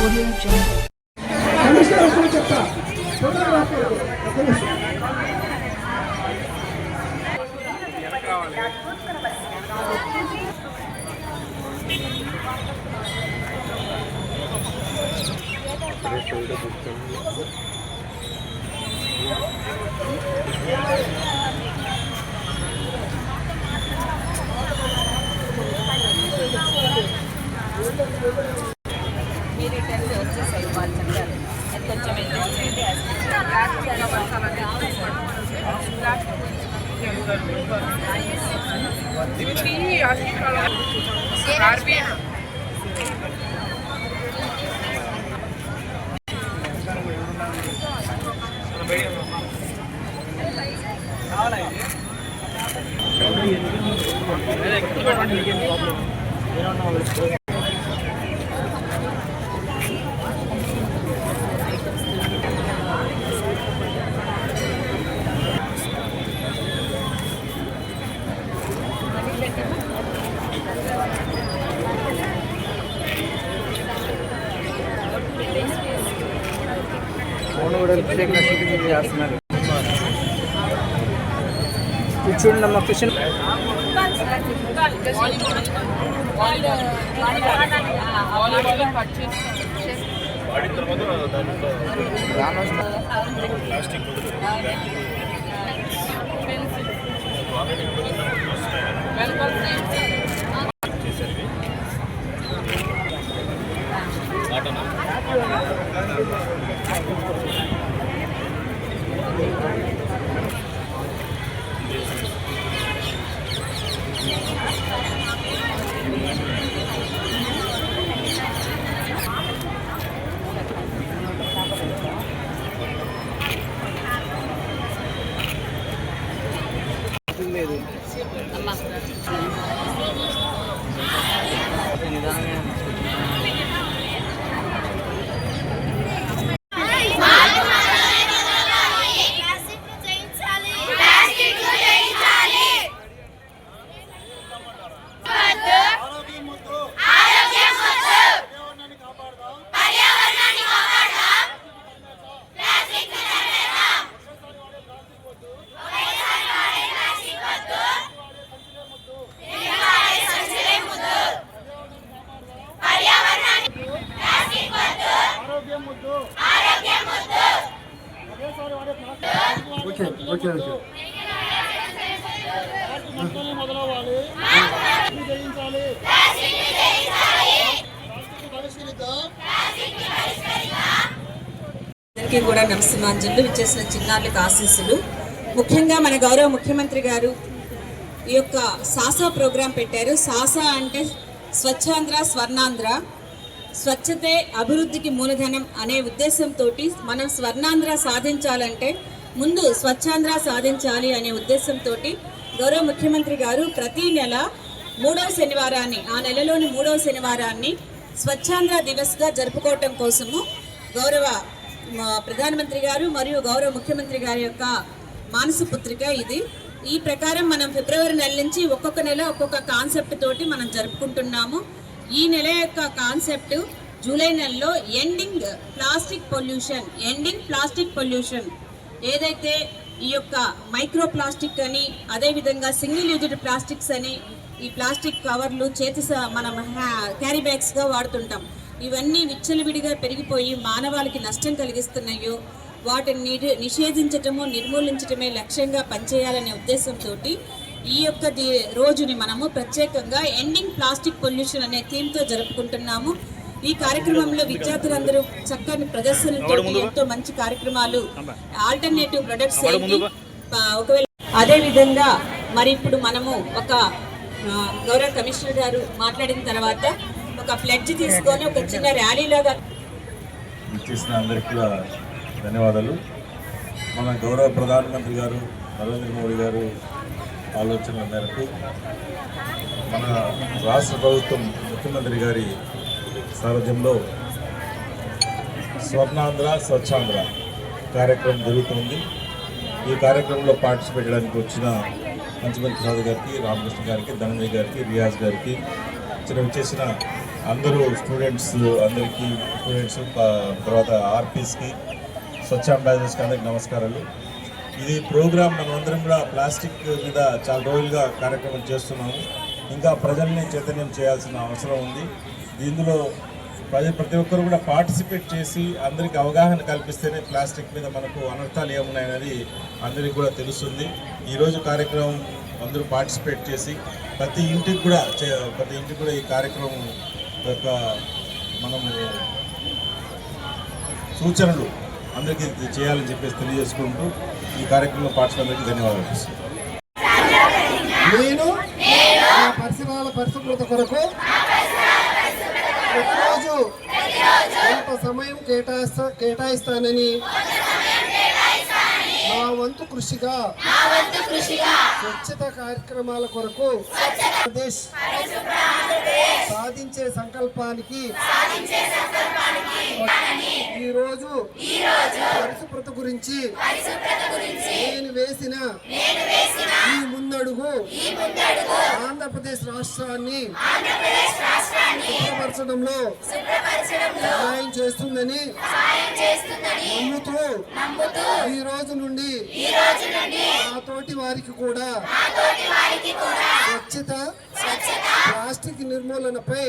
Audio Jungle. Commissioner వస్తున్నా చెప్తా తొందరగా రాకూడదు. ఒక్క నిమిషం. మీరు కావాలి ఫోన్ కూడా లిప్స్టిక్ షూటింగ్ చేస్తున్నారు. కూర్చోండి అమ్మ కూర్చొని వాలీబాల్ కట్ చేసి లేదు నిదానంగా ప్లాస్టిక్ చేయించాలి ప్లాస్టిక్ చేయించాలి ఆరోగ్యం ముద్దు పర్యావరణాన్ని కాపాడదాం ప్లాస్టిక్ తరిమేద్దాం ఒకేసారి వాడే ప్లాస్టిక్ వద్దు తిరిగి వాడే సంచులే ముద్దు పర్యావరణాన్ని ప్లాస్టిక్ వద్దు ఆరోగ్యం ముద్దు ఓకే ఓకే ఓకే మొదలవ్వాలి. జయించాలి అందరికీ కూడా నమస్మాంజలు ఇచ్చేసిన చిన్నారులకు ఆశీస్సులు. ముఖ్యంగా మన గౌరవ ముఖ్యమంత్రి గారు ఈ యొక్క సాసా ప్రోగ్రాం పెట్టారు. సాసా అంటే స్వచ్ఛాంధ్ర స్వర్ణాంధ్ర. స్వచ్ఛతే అభివృద్ధికి మూలధనం అనే ఉద్దేశంతో మనం స్వర్ణాంధ్ర సాధించాలంటే ముందు స్వచ్ఛాంధ్ర సాధించాలి అనే ఉద్దేశంతో గౌరవ ముఖ్యమంత్రి గారు ప్రతి నెల మూడవ శనివారాన్ని ఆ నెలలోని మూడవ శనివారాన్ని స్వచ్ఛాంధ్ర దివస్గా జరుపుకోవటం కోసము గౌరవ ప్రధానమంత్రి గారు మరియు గౌరవ ముఖ్యమంత్రి గారి యొక్క మానస పుత్రిక ఇది. ఈ ప్రకారం మనం ఫిబ్రవరి నెల నుంచి ఒక్కొక్క నెల ఒక్కొక్క కాన్సెప్ట్ తోటి మనం జరుపుకుంటున్నాము. ఈ నెల యొక్క కాన్సెప్ట్ జూలై నెలలో ending plastic pollution ending plastic pollution ఏదైతే ఈ యొక్క మైక్రో ప్లాస్టిక్ అని అదేవిధంగా సింగిల్ యూజ్డ్ ప్లాస్టిక్స్ అని ఈ ప్లాస్టిక్ కవర్లు చేతి స- మనం క్యారీ బ్యాగ్స్గా వాడుతుంటాం. ఇవన్నీ విచ్చలవిడిగా పెరిగిపోయి మానవాళికి నష్టం కలిగిస్తున్నాయో వాటిని నిషేధించటము నిర్మూలించటమే లక్ష్యంగా పనిచేయాలనే ఉద్దేశంతో ఈ యొక్క ది- రోజుని మనము ప్రత్యేకంగా ఎండింగ్ ప్లాస్టిక్ పొల్యూషన్ అనే థీమ్తో జరుపుకుంటున్నాము. ఈ కార్యక్రమంలో విద్యార్థులందరూ చక్కని ప్రదర్శనలతో ఎంతో మంచి కార్యక్రమాలు ఆల్టర్నేటివ్ ప్రొడక్ట్స్ ఒకవేళ అదే విధంగా మరి ఇప్పుడు మనము ఒక గౌరవ కమిషనర్ గారు మాట్లాడిన తర్వాత ఒక ఫ్లెడ్జ్ తీసుకొని ఒక చిన్న ర్యాలీ లాగా ఇచ్చేసిన అందరికీ కూడా ధన్యవాదాలు. మన గౌరవ ప్రధానమంత్రి గారు నరేంద్ర మోడీ గారు ఆలోచనల మేరకు మన రాష్ట్ర ప్రభుత్వం ముఖ్యమంత్రి గారి సారథ్యంలో స్వర్ణాంధ్ర స్వచ్ఛాంధ్ర కార్యక్రమం జరుగుతుంది. ఈ కార్యక్రమంలో పార్టిసిపేట్ చేయడానికి వచ్చిన మంచిమంచి ప్రసాద్ గారికి రామకృష్ణ గారికి ధనంజయ్ గారికి రియాజ్ గారికి చిన్న చేసిన అందరూ స్టూడెంట్స్ అందరికీ స్టూడెంట్స్ తర్వాత ఆర్పీస్కి స్వచ్ఛ అంబాసిడర్స్కి అందరికీ నమస్కారాలు. ఇది ప్రోగ్రామ్ మనమందరం కూడా ప్లాస్టిక్ మీద చాలా రోజులుగా కార్యక్రమం చేస్తున్నాము. ఇంకా ప్రజల్ని చైతన్యం చేయాల్సిన అవసరం ఉంది. ఇందులో ప్రజలు ప్రతి ఒక్కరు కూడా పార్టిసిపేట్ చేసి అందరికీ అవగాహన కల్పిస్తేనే ప్లాస్టిక్ మీద మనకు అనర్థాలు ఏమున్నాయనేది అందరికీ కూడా తెలుస్తుంది. ఈరోజు కార్యక్రమం అందరూ పార్టిసిపేట్ చేసి ప్రతి ఇంటికి కూడా చే- ప్రతి ఇంటికి కూడా ఈ కార్యక్రమం యొక్క మనము సూచనలు అందరికీ చేయాలని చెప్పేసి తెలియజేసుకుంటూ ఈ కార్యక్రమంలో పార్టిసిపేట్ ధన్యవాదాలు నేను నా పరిసరాల పరిశుభ్రత కొరకు ప్రతిరోజు కొంత సమయం కేటాయిస్తా కేటాయిస్తానని నా వంతు కృషిగా స్వచ్ఛత కార్యక్రమాల కొరకు ఆంధ్రప్రదేశ్ సాధించే సంకల్పానికి ఈ రోజు పరిశుభ్రత గురించి నేను వేసిన ఈ ముందడుగు ఆంధ్రప్రదేశ్ రాష్ట్రాన్ని శుభ్రపరచడంలో సహాయం చేస్తుందని నమ్ముతూ ఈ రోజు నుండి నా తోటి వారికి కూడా స్వచ్ఛత ప్లాస్టిక్ నిర్మూలనపై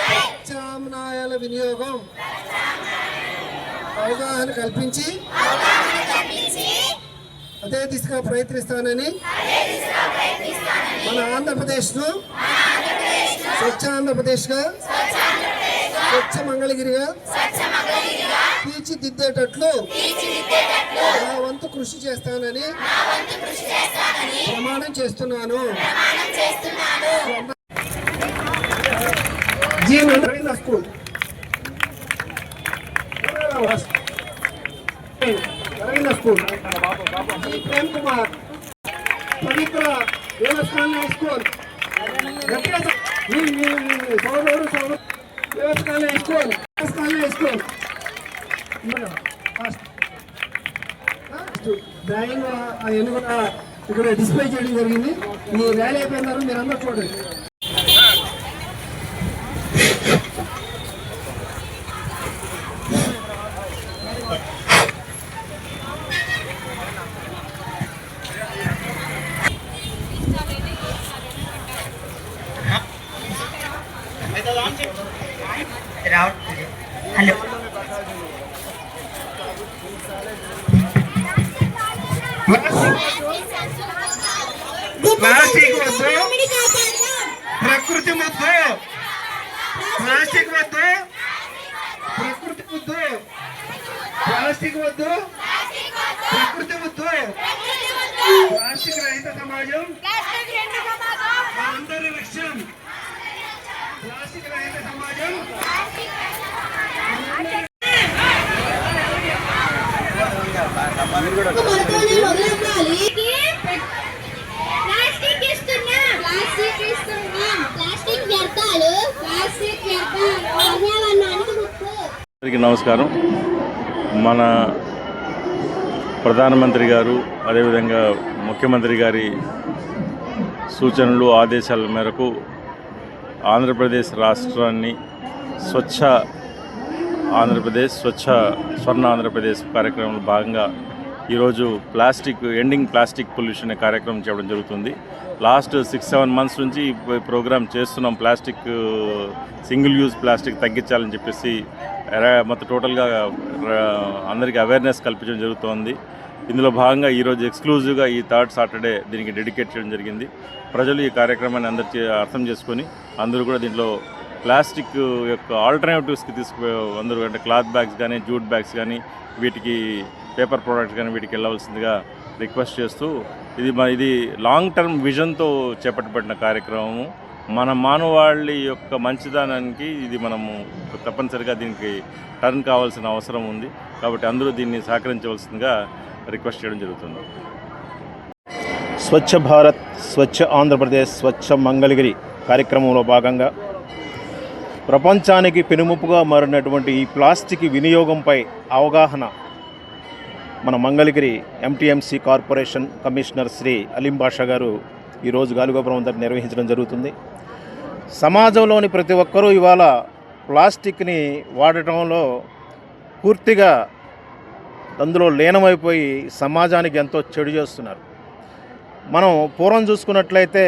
ప్రత్యామ్నాయాల వినియోగం అవగాహన కల్పించి అదే దిశగా ప్రయత్నిస్తానని మన ఆంధ్రప్రదేశ్ను స్వచ్ఛ ఆంధ్రప్రదేశ్గా స్వచ్ఛ మంగళగిరిగా తీర్చిదిద్దేటట్లు నా వంతు కృషి చేస్తానని ప్రమాణం చేస్తున్నాను. స్కూల్. స్కూల్. ప్రేమ్ కుమార్ పవిత్ర దేవస్థానం హై స్కూల్. సోదరుడు సోదరు డ్రాయింగ్ అవన్నీ కూడా ఇక్కడ డిస్ప్లే చేయడం జరిగింది. ఈ ర్యాలీ అయిపోయిన తర్వాత మీరు చూడండి. హలో ప్లాస్టిక్ వద్దు. ప్రకృతి వద్దు. ప్లాస్టిక్ వద్దు. ప్రకృతి వద్దు ప్లాస్టిక్ వద్దు ప్రకృతి వద్దు ప్లాస్టిక్ రహిత సమాజం మనందరి లక్ష్యం ప్లాస్టిక్ రహిత సమాజం మనతోనే మొదలెట్టాలి ప్లాస్టిక్ ఇస్తున్నాం ప్లాస్టిక్ ఇస్తున్నాం ప్లాస్టిక్ వ్యర్థాలు ప్లాస్టిక్ వ్యర్థాలు పర్యావరణానికి ముప్పు అందరికీ నమస్కారం. మన ప్రధానమంత్రి గారు అదేవిధంగా ముఖ్యమంత్రి గారి సూచనలు ఆదేశాల మేరకు ఆంధ్రప్రదేశ్ రాష్ట్రాన్ని స్వచ్ఛ ఆంధ్రప్రదేశ్ స్వచ్ఛ స్వర్ణ ఆంధ్రప్రదేశ్ కార్యక్రమంలో భాగంగా ఈరోజు ప్లాస్టిక్ ఎండింగ్ ప్లాస్టిక్ పొల్యూషన్ అనే కార్యక్రమం చేయడం జరుగుతుంది. లాస్ట్ సిక్స్ సెవెన్ మంత్స్ నుంచి ప్రోగ్రామ్ చేస్తున్నాం. ప్లాస్టిక్ సింగిల్ యూజ్ ప్లాస్టిక్ తగ్గించాలని చెప్పేసి మొత్తం టోటల్గా అందరికీ అవేర్నెస్ కల్పించడం జరుగుతోంది. ఇందులో భాగంగా ఈరోజు ఎక్స్క్లూజివ్గా ఈ థర్డ్ సాటర్డే దీనికి డెడికేట్ చేయడం జరిగింది. ప్రజలు ఈ కార్యక్రమాన్ని అందరికీ అర్థం చేసుకొని అందరూ కూడా దీంట్లో ప్లాస్టిక్ యొక్క ఆల్టర్నేటివ్స్కి తీసుకు అందరూ అంటే క్లాత్ బ్యాగ్స్ కానీ జూట్ బ్యాగ్స్ కానీ వీటికి పేపర్ ప్రోడక్ట్స్ కానీ వీటికి వెళ్ళవలసిందిగా రిక్వెస్ట్ చేస్తూ ఇది మ- ఇది లాంగ్ టర్మ్ విజన్తో చేపట్టబడిన కార్యక్రమము. మన మానవాళి యొక్క మంచిదానానికి ఇది మనము తప్పనిసరిగా దీనికి టర్న్ కావాల్సిన అవసరం ఉంది. కాబట్టి అందరూ దీన్ని సహకరించవలసిందిగా రిక్వెస్ట్ చేయడం జరుగుతుంది. స్వచ్ఛ భారత్ స్వచ్ఛ ఆంధ్రప్రదేశ్ స్వచ్ఛ మంగళగిరి కార్యక్రమంలో భాగంగా ప్రపంచానికి పెనుముపుగా మారినటువంటి ఈ ప్లాస్టిక్ వినియోగంపై అవగాహన మన Mangalagiri MTMC corporation commissioner Shri Aleem Basha గారు ఈరోజు గాలిగోపురం దగ్గర నిర్వహించడం జరుగుతుంది. సమాజంలోని ప్రతి ఒక్కరూ ఇవాళ ప్లాస్టిక్ని వాడటంలో పూర్తిగా అందులో లీనమైపోయి సమాజానికి ఎంతో చెడు చేస్తున్నారు. మనం పూర్వం చూసుకున్నట్లయితే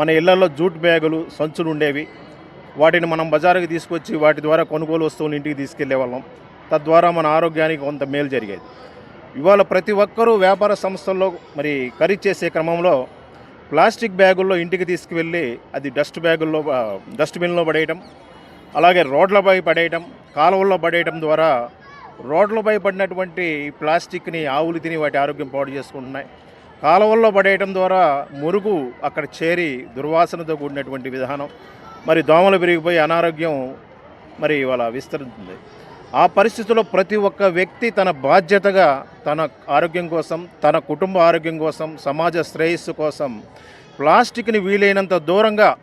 మన ఇళ్ళలో జూట్ బ్యాగులు సంచులు ఉండేవి. వాటిని మనం బజారుకి తీసుకొచ్చి వాటి ద్వారా కొనుగోలు వస్తువులు ఇంటికి తీసుకెళ్ళే వాళ్ళం తద్వారా మన ఆరోగ్యానికి కొంత మేలు జరిగేది. ఇవాళ ప్రతి ఒక్కరూ వ్యాపార సంస్థల్లో మరి ఖరీదు చేసే క్రమంలో ప్లాస్టిక్ బ్యాగుల్లో ఇంటికి తీసుకువెళ్ళి అది డస్ట్ బ్యాగుల్లో డస్ట్బిన్లో పడేయటం అలాగే రోడ్లపై పడేయటం కాలువల్లో పడేయటం ద్వారా రోడ్లపై పడినటువంటి ప్లాస్టిక్ని ఆవులు తిని వాటి ఆరోగ్యం పాడు చేసుకుంటున్నాయి. కాలువల్లో పడేయటం ద్వారా మురుగు అక్కడ చేరి దుర్వాసనతో కూడినటువంటి విధానం మరి దోమలు పెరిగిపోయి అనారోగ్యం మరి ఇవాళ విస్తరించింది. ఆ పరిస్థితుల్లో ప్రతి ఒక్క వ్యక్తి తన బాధ్యతగా తన ఆరోగ్యం కోసం తన కుటుంబ ఆరోగ్యం కోసం సమాజ శ్రేయస్సు కోసం ప్లాస్టిక్ని వీలైనంత దూరంగా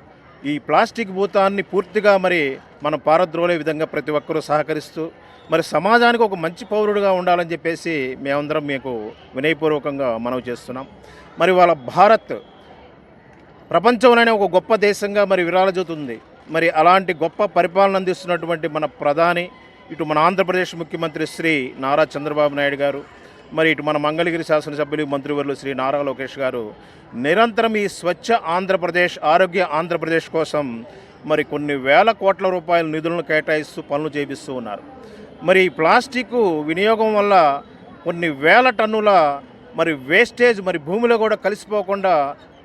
ఈ ప్లాస్టిక్ భూతాన్ని పూర్తిగా మరి మనం పారద్రోలే విధంగా ప్రతి ఒక్కరూ సహకరిస్తూ మరి సమాజానికి ఒక మంచి పౌరుడిగా ఉండాలని చెప్పేసి మేమందరం మీకు వినయపూర్వకంగా మనవి చేస్తున్నాం. మరి వాళ్ళ భారత్ ప్రపంచంలోనే ఒక గొప్ప దేశంగా మరి విరాలజుతుంది మరి అలాంటి గొప్ప పరిపాలన అందిస్తున్నటువంటి మన ప్రధాని ఇటు మన ఆంధ్రప్రదేశ్ ముఖ్యమంత్రి శ్రీ నారా చంద్రబాబు నాయుడు గారు మరి ఇటు మన మంగళగిరి శాసనసభ్యులు మంత్రివర్యులు శ్రీ నారా లోకేష్ గారు నిరంతరం ఈ స్వచ్ఛ ఆంధ్రప్రదేశ్ ఆరోగ్య ఆంధ్రప్రదేశ్ కోసం మరి కొన్ని వేల కోట్ల రూపాయల నిధులను కేటాయిస్తూ పనులు చేపిస్తూ ఉన్నారు. మరి ఈ ప్లాస్టిక్ వినియోగం వల్ల కొన్ని వేల టన్నుల మరి వేస్టేజ్ మరి భూమిలో కూడా కలిసిపోకుండా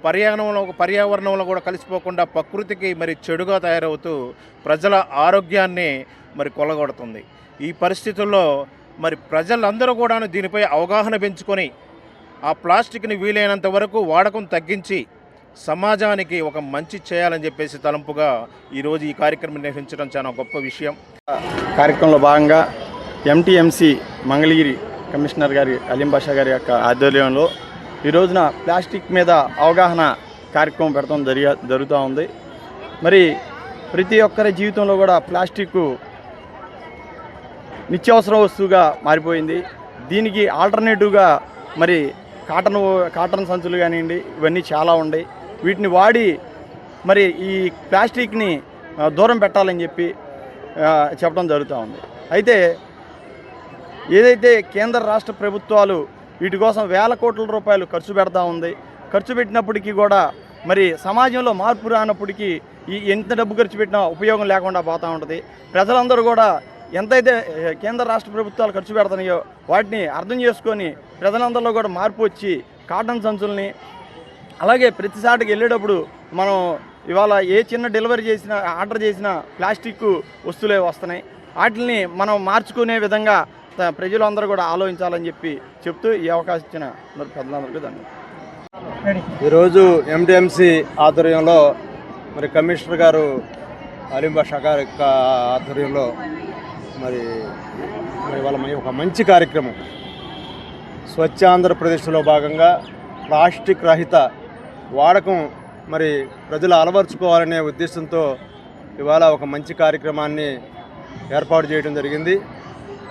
పర్యావరణంలో పర్యావరణంలో కూడా కలిసిపోకుండా ప్రకృతికి మరి చెడుగా తయారవుతూ ప్రజల ఆరోగ్యాన్ని మరి కొలగొడుతుంది. ఈ పరిస్థితుల్లో మరి ప్రజలందరూ కూడా దీనిపై అవగాహన పెంచుకొని ఆ ప్లాస్టిక్ని వీలైనంత వరకు వాడకం తగ్గించి సమాజానికి ఒక మంచి చేయాలని చెప్పేసి తలంపుగా ఈరోజు ఈ కార్యక్రమం నిర్వహించడం చాలా గొప్ప విషయం. కార్యక్రమంలో భాగంగా ఎంటీఎంసీ మంగళగిరి కమిషనర్ గారి అలీం బాషా గారి యొక్క ఆధ్వర్యంలో ఈ రోజున ప్లాస్టిక్ మీద అవగాహన కార్యక్రమం పెడతాం జరిగా జరుగుతూ ఉంది. మరి ప్రతి ఒక్కరి జీవితంలో కూడా ప్లాస్టిక్ నిత్యావసర వస్తువుగా మారిపోయింది. దీనికి ఆల్టర్నేటివ్గా మరి కాటన్ కాటన్ సంచులు కానివ్వండి ఇవన్నీ చాలా ఉన్నాయి. వీటిని వాడి మరి ఈ ప్లాస్టిక్ని దూరం పెట్టాలని చెప్పి చెప్పడం జరుగుతూ ఉంది. అయితే ఏదైతే కేంద్ర రాష్ట్ర ప్రభుత్వాలు వీటి కోసం వేల కోట్ల రూపాయలు ఖర్చు పెడతా ఉంది. ఖర్చు పెట్టినప్పటికీ కూడా మరి సమాజంలో మార్పు రానప్పటికీ ఈ ఎంత డబ్బు ఖర్చు పెట్టినా ఉపయోగం లేకుండా పోతూ ఉంటుంది. ప్రజలందరూ కూడా ఎంతైతే కేంద్ర రాష్ట్ర ప్రభుత్వాలు ఖర్చు పెడుతున్నాయో వాటిని అర్థం చేసుకొని ప్రజలందరిలో కూడా మార్పు వచ్చి కాటన్ సంచుల్ని అలాగే ప్రతిసాటికి వెళ్ళేటప్పుడు మనం ఇవాళ ఏ చిన్న డెలివరీ చేసినా ఆర్డర్ చేసినా ప్లాస్టిక్ వస్తువులే వస్తున్నాయి. వాటిని మనం మార్చుకునే విధంగా ప్రజలందరూ కూడా ఆలోచించాలని చెప్పి చెప్తూ ఈ అవకాశం ఇచ్చిన మరి పెద్దలందరికీ ధన్యవాదాలు. ఈరోజు ఎండిఎంసి ఆధ్వర్యంలో మరి కమిషనర్ గారు అలింబ షకార్ యొక్క ఆధ్వర్యంలో మరి మరి వాళ్ళ ఒక మంచి కార్యక్రమం. స్వచ్ఛ ఆంధ్రప్రదేశ్లో భాగంగా ప్లాస్టిక్ రహిత వాడకం మరి ప్రజలు అలవర్చుకోవాలనే ఉద్దేశంతో ఇవాళ ఒక మంచి కార్యక్రమాన్ని ఏర్పాటు చేయడం జరిగింది.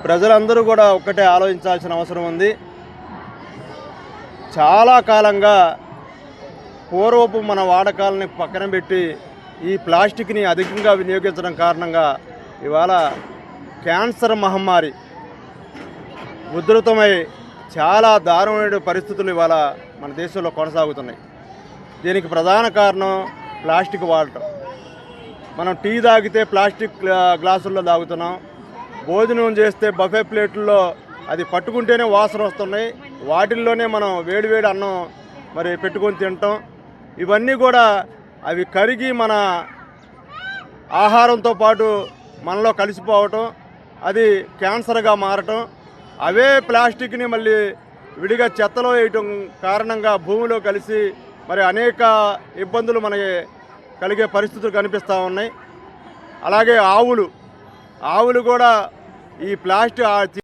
ప్రజలందరూ కూడా ఒక్కటే ఆలోచించాల్సిన అవసరం ఉంది. చాలా కాలంగా పూర్వపు మన వాడకాలని పక్కన పెట్టి ఈ ప్లాస్టిక్ని అధికంగా వినియోగించడం కారణంగా ఇవాళ క్యాన్సర్ మహమ్మారి ఉధృతమై చాలా దారుణమైన పరిస్థితులు ఇవాళ మన దేశంలో కొనసాగుతున్నాయి. దీనికి ప్రధాన కారణం ప్లాస్టిక్ వాడటం. మనం టీ తాగితే ప్లాస్టిక్ గ్లాసుల్లో తాగుతున్నాం. భోజనం చేస్తే బఫే ప్లేట్లో అది పట్టుకుంటేనే వాసన వస్తున్నాయి. వాటిల్లోనే మనం వేడివేడి అన్నం మరి పెట్టుకొని తింటాం. ఇవన్నీ కూడా అవి కరిగి మన ఆహారంతో పాటు మనలో కలిసిపోవటం అది క్యాన్సర్గా మారటం అవే ప్లాస్టిక్ని మళ్ళీ విడిగా చెత్తలో వేయటం కారణంగా భూమిలో కలిసి మరి అనేక ఇబ్బందులు మనకి కలిగే పరిస్థితులు కనిపిస్తూ ఉన్నాయి. అలాగే ఆవులు. ఆవులు కూడా ఈ ప్లాస్టిక్